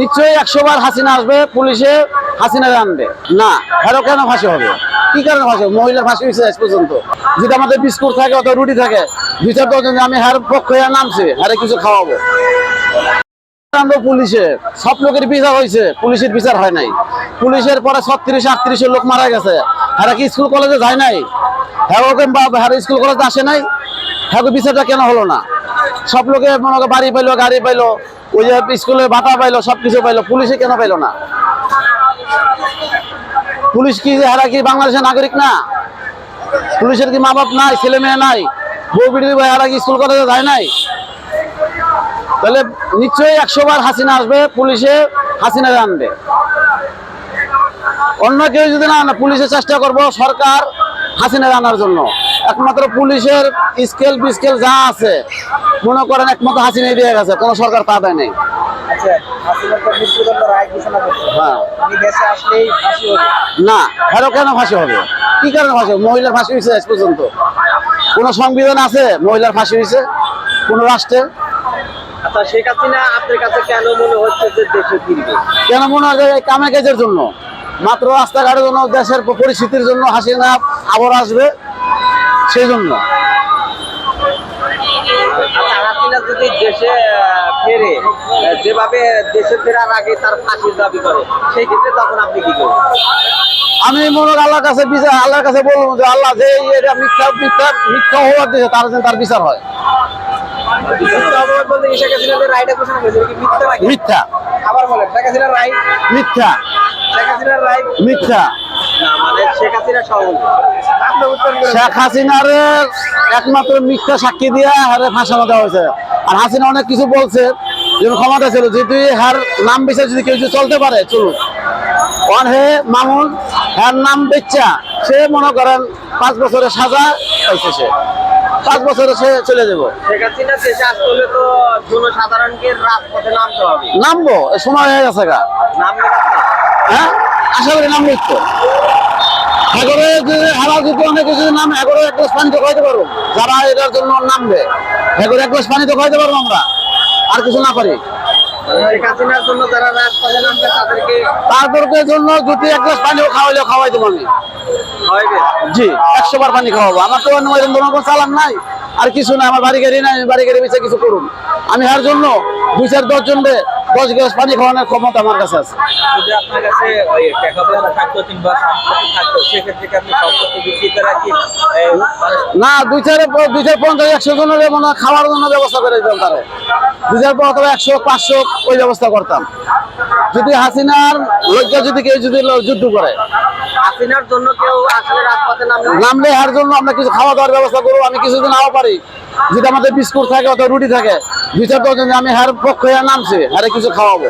নিশ্চয়ই একশো বার হাসিনা আসবে, পুলিশে হাসিনা আনবে না, হেরো কেন ফাঁসি হবে? কি কারণে ফাঁসি? মহিলার ফাঁসি হয়েছে আজ পর্যন্ত। যদি আমাদের বিস্কুট থাকে অত রুটি থাকে দুই চার আমি হার পক্ষ নামছি, হারে কিছু খাওয়াবো। আনব পুলিশে। সব লোকের বিচার হয়েছে, পুলিশের বিচার হয় নাই। পুলিশের পরে ছত্রিশ, আটত্রিশের লোক মারা গেছে। হ্যাঁ কি স্কুল কলেজে যায় নাই? স্কুল কলেজে আসে নাই? হ্যাঁ বিচারটা কেন হলো না? সব লোকে মনে করো বাড়ি পাইলো, গাড়ি পাইলো, ওই যে স্কুলে ভাতা পাইলো সব কিছু পাইলো, পুলিশে কেন পাইলো না? পুলিশ কি হারা কি বাংলাদেশের নাগরিক না? পুলিশের কি মা বাপ নাই ছেলে মেয়ে নাই? বউ বিড়ি হারা কি স্কুল কলেজে যায় নাই? তাহলে নিশ্চয়ই একশো বার হাসিনা আসবে, পুলিশে হাসিনা আনবে অন্য কেউ যদি না, পুলিশের চেষ্টা করব, সরকার হাসিনা আনার জন্য। একমাত্র পুলিশের স্কেল বিস্কেল যা আছে মনে করেন একমাত্র হাসিনাই দিয়ে গেছে কোনো সরকার তা দেয় নেই আচ্ছা হ্যাঁ। না হেরো কেন ফাঁসি হবে? কি কারণে ফাঁসি হবে? মহিলার ফাঁসি হয়েছে আজ পর্যন্ত। কোন সংবিধান আছে মহিলার ফাঁসি হয়েছে? কোন রাষ্ট্রে? আচ্ছা শেখ হাসিনা আপনার কাছে কেন মনে হচ্ছে যে দেশে ফিরবে? কেন মনে হয় কামে কাজের জন্য? মাত্র রাস্তাঘাটের জন্য দেশের পরিস্থিতির জন্য হাসিনা আবার আসবে সেই জন্য হাসিনা যদি দেশে ফেরে যেভাবে দেশে ফেরার আগে তার ফাঁসির দাবি করে সেই ক্ষেত্রে তখন আপনি কি করবেন? আমি মনে আল্লাহর কাছে বিচার আল্লাহর কাছে বলব যে আল্লাহ যে এটা মিথ্যা মিথ্যা মিথ্যা হওয়ার দিয়েছে তার যেন তার বিচার হয়। মিথ্যা আবার বলেন মিথ্যা। মিথ্যা। মানে শেখ হাসিনার একমাত্র মিথ্যা সাক্ষী দিয়ে হারে ফাঁসানো দেওয়া হয়েছে। আর হাসিনা অনেক কিছু বলছে যেন ক্ষমতা ছিল যদি হার নাম বেছে যদি কেউ চলতে পারে চলুক অন হে মামুন হ্যার নাম বেচ্চা সে মনে করেন পাঁচ বছরের সাজা পাইছে সে। পাঁচ বছরে সে চলে যাব। নামবো সময় হয়ে গেছে গা। হ্যাঁ? আশা করি নাম লিখতো নাম এক গ্লাস পানি পারব। যারা এটার জন্য নামবে এক পানি পারব আমরা। আর কিছু না পারি। জন্য এক গ্লাস পানিও খাওয়াইলে, খাওয়াই দেবো আমি। জি, একশো বার পানি খাওয়াবো। আমার তো অন্য কোনো চালান নাই। আর কিছু না, আমার বাড়ি গাড়ি নাই বাড়ি গাড়ি বেঁচে কিছু করুন আমি হার জন্য দুই চার দশ জন দশ গ্লাস পানি খাওয়ানোর ক্ষমতা আমার কাছে আছে। যদি আপনার কাছে টাকা পয়সা থাকতো কিংবা থাকতো সেক্ষেত্রে আপনি সম্পত্তি বিক্রি করে কি না দুই চার দুই চার পঞ্চাশ একশো জনের মনে হয় খাওয়ার জন্য ব্যবস্থা করে দিতাম তারে। দুই চার পর অথবা একশো পাঁচশো ওই ব্যবস্থা করতাম। যদি হাসিনার লজ্জা যদি কেউ যদি যুদ্ধ করে। হাসিনার জন্য কেউ আসলে রাজপথে নামলে নামলে হার জন্য আমরা কিছু খাওয়া দাওয়ার ব্যবস্থা করব আমি কিছুদিন নাও পারি। যদি আমাদের বিস্কুট থাকে অথবা রুটি থাকে, দুই চার দশজন আমি হার পক্ষে নামছি হারে কিছু খাওয়াবো।